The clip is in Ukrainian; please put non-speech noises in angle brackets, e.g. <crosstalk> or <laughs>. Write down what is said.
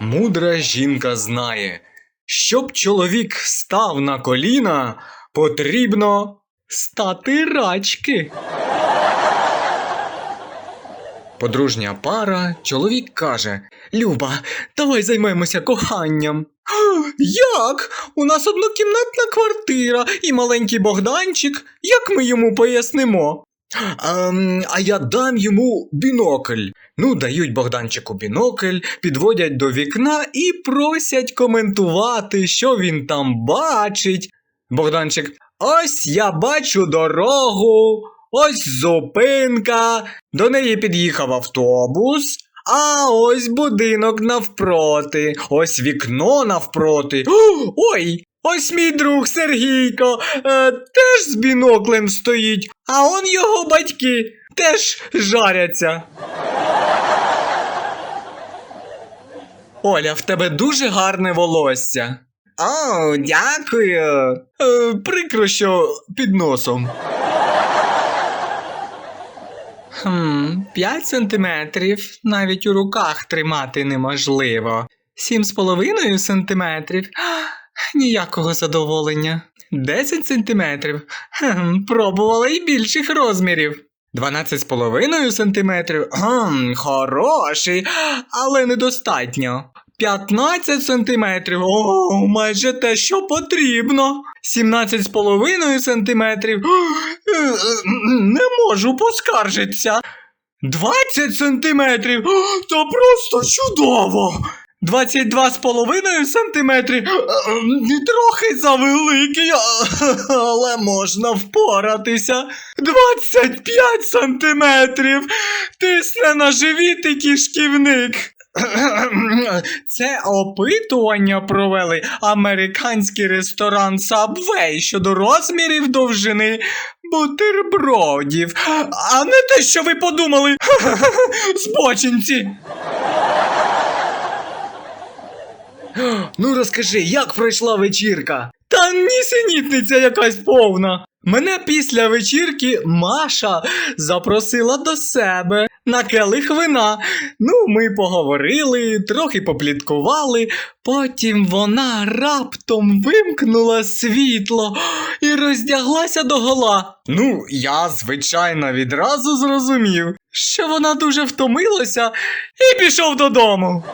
Мудра жінка знає, щоб чоловік став на коліна, потрібно стати рачки. Подружня пара, чоловік каже: Люба, давай займемося коханням. Як? У нас однокімнатна квартира і маленький Богданчик. Як ми йому пояснимо? Ем, а я дам йому бінокль. Ну, дають Богданчику бінокль, підводять до вікна і просять коментувати, що він там бачить. Богданчик, ось я бачу дорогу, ось зупинка. До неї під'їхав автобус. А ось будинок навпроти, ось вікно навпроти. <gasps> Ой, ось мій друг Сергійко е, теж з біноклем стоїть, а он його батьки теж жаряться. Оля, в тебе дуже гарне волосся. О, дякую. Е, прикро, що під носом. Хм, 5 сантиметрів навіть у руках тримати неможливо. Сім з половиною сантиметрів. Ніякого задоволення. 10 сантиметрів. Хм, пробувала і більших розмірів. 12 з половиною сантиметрів. Хм, хороший, але недостатньо. 15 сантиметрів. О, майже те, що потрібно. 17 з половиною сантиметрів. Не можу поскаржитися. 20 сантиметрів. Та просто чудово. 22 з сантиметрів. Трохи завеликий, але можна впоратися. 25 сантиметрів. Тисне на живіт і кишківник. Це опитування провели американський ресторан Subway щодо розмірів довжини бутербродів. А не те, що ви подумали. <laughs> Збочинці. <gasps> Ну розкажи, як пройшла вечірка? Та нісенітниця якась повна. Мене після вечірки Маша запросила до себе на келих вина. Ну, ми поговорили, трохи попліткували. Потім вона раптом вимкнула світло і роздяглася догола. Ну, я, звичайно, відразу зрозумів, що вона дуже втомилася і пішов додому.